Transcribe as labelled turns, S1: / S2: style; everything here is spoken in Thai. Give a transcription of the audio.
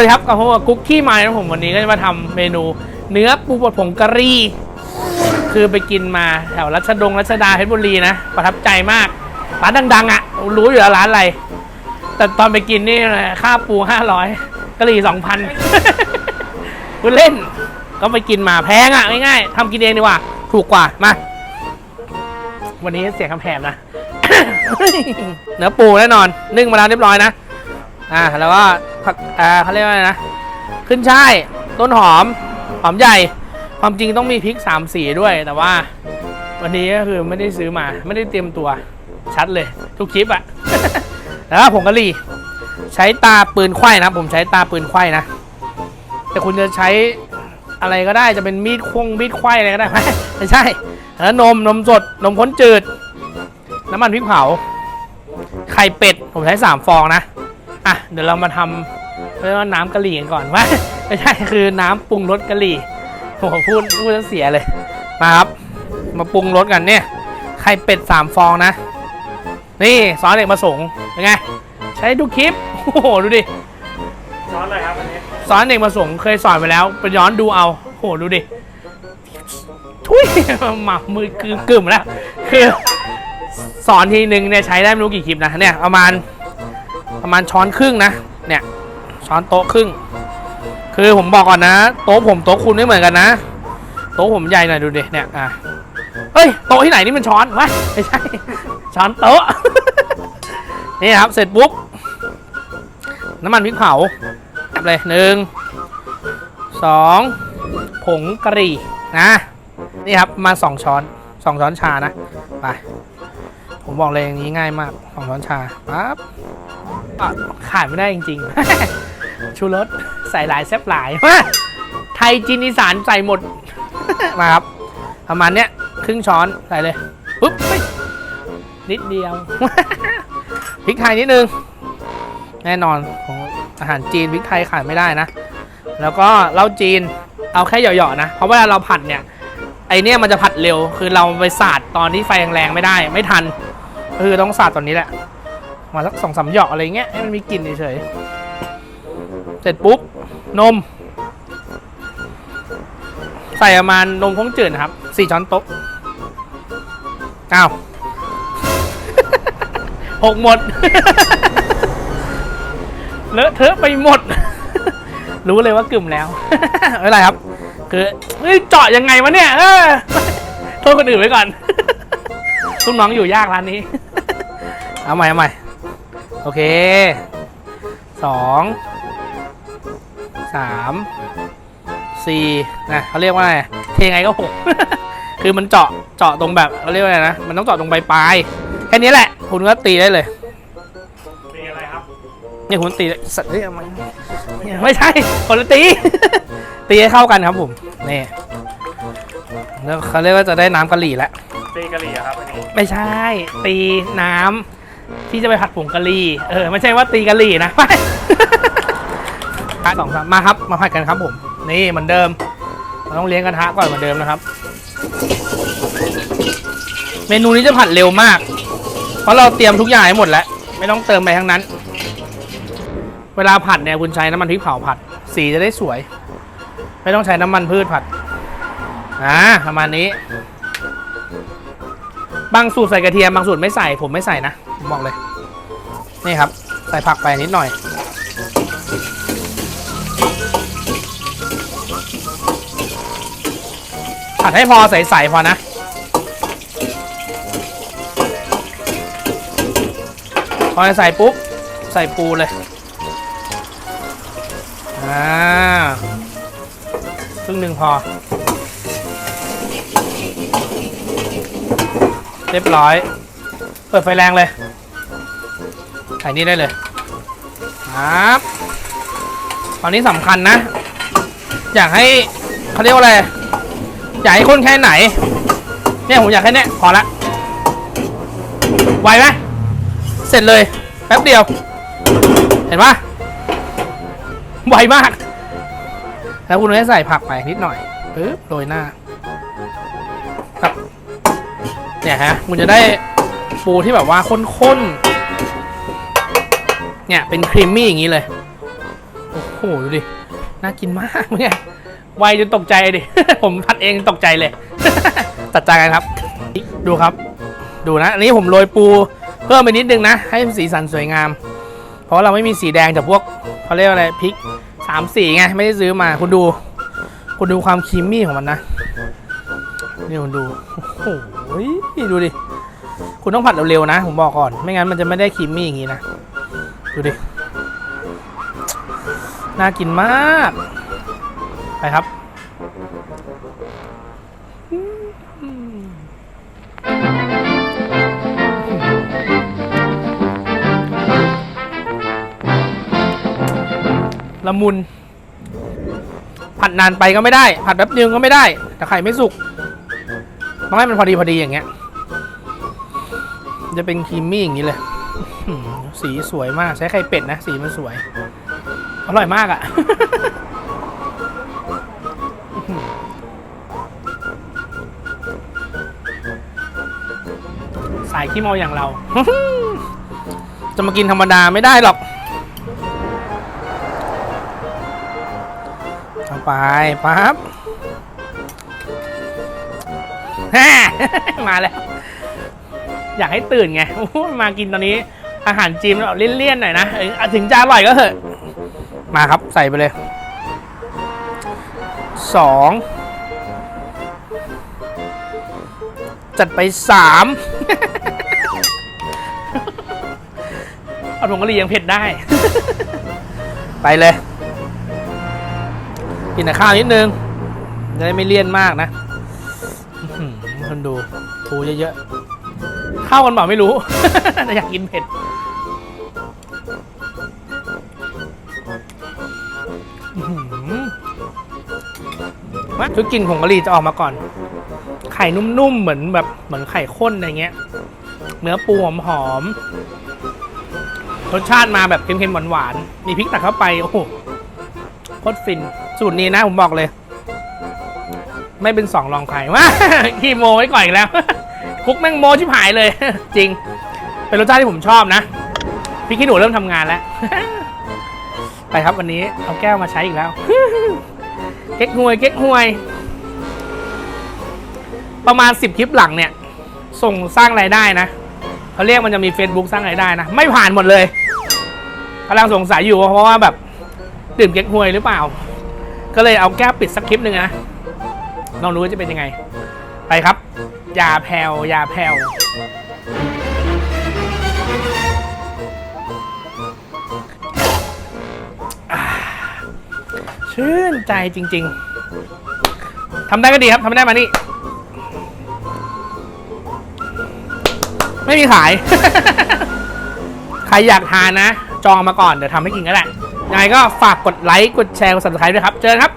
S1: วัสดีครับกับผมกับกุ๊กขี้ไม้นะผมวันนี้ก็จะมาทำเมนู เนื้อปูบดผงกะหรี่ คือไปกินมาแถวรัชดงรัชดาเพชรบุรีนะ ประทับใจมาก ร้านดัง ๆ อะ รู้อยู่แล้วร้านอะไร แต่ตอนไปกินนี่ค่าปูห้าร้อยกะหรี่สองพันพูดเล่น ก็ไปกินมาแพงอะ ง่ายๆทำกินเองดีกว่า ถูกกว่า มา วันนี้เสียงคำแผบนะ เนื้อปูแน่นอน นึ่งมาแล้วเรียบร้อยนะ อ่าแล้วก็ผักอ่าเขาเรียกว่าอะไรนะ ขึ้นช่าย ต้นหอม หอมใหญ่ ความจริงต้องมีพริกสามสีด้วย แต่ว่า วันนี้ก็คือไม่ได้ซื้อมา ไม่ได้เตรียมตัว ชัดเลย ทุกคลิปอะแล้วผงกะหรี่ ใช้ตาปืนไขว้นะ ผมใช้ตาปืนไขว้นะ แต่คุณจะใช้อะไรก็ได้ จะเป็นมีดควงมีดไขว้อะไรก็ได้ไม่ใช่ แล้วนม นมสด นมข้นจืด น้ำมันพริกเผา ไข่เป็ด ผมใช้สามฟองนะ อะเดี๋ยวเรามาทำเรียกว่าน้ำกะหรี่กันก่อนว่าไม่ใช่คือน้ำปรุงรสกะหรี่ผมพูดพูดแล้วเสียเลยมาครับ มาปรุงรสกันเนี่ยไข่เป็ดสามฟองนะ นี่ซอสเด็กประสงค์เป็นไงใช้ดูคลิปโอ้โหดูดิ
S2: ช้อนอะไรครับอันนี้
S1: สอนเด็กประสงค์เคยสอนไปแล้วไปย้อนดูเอาโหดูดิทุยหมักมือกึ่มกึ่มแล้วคือสอนทีนึงเนี่ยใช้ได้ไม่รู้กี่คลิปนะเนี่ยประมาณ ประมาณช้อนครึ่งนะ เนี่ยช้อนโต๊ะครึ่ง คือผมบอกก่อนนะโต๊ะผมโต๊ะคุณไม่เหมือนกันนะ โต๊ะผมใหญ่หน่อยดูดิเนี่ยอะเฮ้ยโต๊ะที่ไหนนี่มันช้อนวะไม่ใช่ช้อนโต๊ะนี่ครับเสร็จปุ๊บน้ำมันพริกเผาเลยหนึ่งสองผงกะหรี่นะนี่ครับมาสองช้อนสองช้อนชานะไปผมบอกเลยอย่างนี้ง่ายมากสองช้อนชาปั๊บ ขาดไม่ได้จริงๆ ชูรสใส่หลายแซบหลายมาไทยจีนอีสานใส่หมด มาครับ ประมาณเนี้ยครึ่งช้อนใส่เลยปุ๊บนิดเดียวพริกไทยนิดนึง แน่นอนของอาหารจีนพริกไทยขาดไม่ได้นะ แล้วก็เหล้าจีนเอาแค่เหยาะๆนะ เพราะเวลาเราผัดเนี่ยไอเนี่ยมันจะผัดเร็ว คือเราไปสาดตอนที่ไฟแรงๆไม่ได้ ไม่ทัน คือต้องสาดตอนนี้แหละ มาสักสองสามหยาะอะไรเงี้ยให้มันมีกลิ่นเฉยเสร็จปุ๊บ นม ใส่ประมาณนมข้นจืดนะครับสี่ช้อนโต๊ะอ้าวหกหมด เลอะเทอะไปหมด รู้เลยว่ากลุ่มแล้วไม่เป็นไรครับ คือเฮ้ยเจาะยังไงวะเนี่ยเออโทษคนอื่นไว้ก่อนลูกน้องอยู่ยากร้านนี้ เอาใหม่เอาใหม่ โอเคสองสามสี่นะเขาเรียกว่าไงเทไงก็หกคือมันเจาะเจาะตรงแบบเขาเรียกว่าไงนะมันต้องเจาะตรงปลายปลายๆแค่นี้แหละ คุณก็ตีได้เลย
S2: มีอะไรครับ
S1: เนี่ยคุณตีสัตว์เฮ้ยเอามาเนี่ยไม่ใช่คนละตี ตีให้เข้ากันครับผมนี่แล้วเขาเรียกว่าจะได้น้ำกะหรี่แล้ว
S2: ตีกะหรี่อะครับอันนี้
S1: ไม่ใช่ ตีน้ำ ที่จะไปผัดผงกะหรี่เออไม่ใช่ว่าตีกะหรี่นะไม่สองสามมาครับมาผัดกันครับผม นี่เหมือนเดิมเราต้องเลี้ยงกระทะก่อนเหมือนเดิมนะครับ เมนูนี้จะผัดเร็วมาก เพราะเราเตรียมทุกอย่างให้หมดแล้ว ไม่ต้องเติมไปทั้งนั้น เวลาผัดเนี่ยคุณใช้น้ำมันพริกเผาผัด สีจะได้สวย ไม่ต้องใช้น้ำมันพืชผัดอ่าประมาณนี้ บางสูตรใส่กระเทียมบางสูตรไม่ใส่ผมไม่ใส่นะผมบอกเลยนี่ครับ ใส่ผักไปนิดหน่อย ผัดให้พอใสๆพอนะ พอใส่ปุ๊บ ใส่ปูเลย อ่าครึ่งหนึ่งพอ เรียบร้อย เปิดไฟแรงเลยใส่นี่ได้เลยครับตอนนี้สำคัญนะ อยากให้เขาเรียกว่าอะไร อยากให้ข้นแค่ไหน เนี่ยผมอยากแค่เนี้ยพอละไวไหมเสร็จเลยแป๊บเดียว เห็นปะไวมาก แล้วคุณให้ใส่ผักไปนิดหน่อยปึ๊บโรยหน้า เนี่ยฮะคุณจะได้ปูที่แบบว่าข้นๆ เนี่ยเป็นครีมมี่อย่างนี้เลย โอ้โหดูดิ น่ากินมากเนี่ยไวจนตกใจดิ ผมผัดเองตกใจเลย ตัดจานกันครับ ดูครับ ดูนะ อันนี้ผมโรยปูเพิ่มไปนิดนึงนะ ให้สีสันสวยงาม เพราะเราไม่มีสีแดงจากพวกเขาเรียกว่าอะไรพริกสามสีไง ไม่ได้ซื้อมา คุณดู คุณดูความครีมมี่ของมันนะ นี่คุณดูโอ้โหดูดิ คุณต้องผัดเร็วๆนะ ผมบอกก่อน ไม่งั้นมันจะไม่ได้ครีมมี่อย่างนี้นะ ดูดิ น่ากินมาก ไปครับละมุน ผัดนานไปก็ไม่ได้ ผัดแป๊บนึงก็ไม่ได้แต่ไข่ไม่สุก ต้องให้มันพอดีพอดีอย่างเงี้ย จะเป็นครีมมี่อย่างนี้เลย สีสวยมาก ใช้ไข่เป็ดนะ สีมันสวย อร่อยมากอะ่ะสายขี้เมาอย่างเรา จะมากินธรรมดาไม่ได้หรอกเข้าไปปั๊บ มาแล้ว อยากให้ตื่นไง มากินตอนนี้ อาหารจีนเราเลี่ยนๆหน่อยนะถึงจะอร่อยก็เถอะ มาครับใส่ไปเลยสองจัดไปสามเอาผงกะหรี่ยังเผ็ดได้ ไปเลย กินแต่ข้าวนิดนึงจะได้ไม่เลี่ยนมากนะ คนดูทูเยอะๆข้าวกันเปล่าไม่รู้ แต่อยากกินเผ็ดมาคือกลิ่นผงกะหรี่จะออกมาก่อน ไข่นุ่มๆ เหมือนแบบเหมือนไข่ข้นอะไรเงี้ย เนื้อปูหอมๆ รสชาติมาแบบเค็มๆหวานๆ มีพริกตักเข้าไป โอ้โหโคตรฟิน สูตรนี้นะผมบอกเลย ไม่เป็นสองรองใครว่าขี้โมไว้ก่อนอีกแล้ว คุกแม่งโมชิบหายเลย จริง เป็นรสชาติที่ผมชอบนะพี่ขี้หนูเริ่มทำงานแล้วไปครับวันนี้เอาแก้วมาใช้อีกแล้ว เก๊กฮวยเก๊กฮวย ประมาณ 10 คลิปหลังเนี่ย ส่งสร้างรายได้นะเขาเรียกมันจะมี Facebook สร้างรายได้นะ ไม่ผ่านหมดเลยกำลังสงสัยอยู่เพราะว่าแบบ ดื่มเก๊กฮวยหรือเปล่า ก็เลยเอาแก้วปิดสักคลิปหนึ่งนะ ลองดูว่าจะเป็นยังไง ไปครับยาแผ่วยาแผ่วชื่นใจจริง ๆ ทำได้ก็ดีครับทำไม่ได้มานี่ ไม่มีขาย ใครอยากทานนะ จองมาก่อน เดี๋ยวทำให้กินก็ได้ยังไงก็ฝากกดไลค์ กดแชร์ กด subscribe ด้วยครับ เจอกันครับ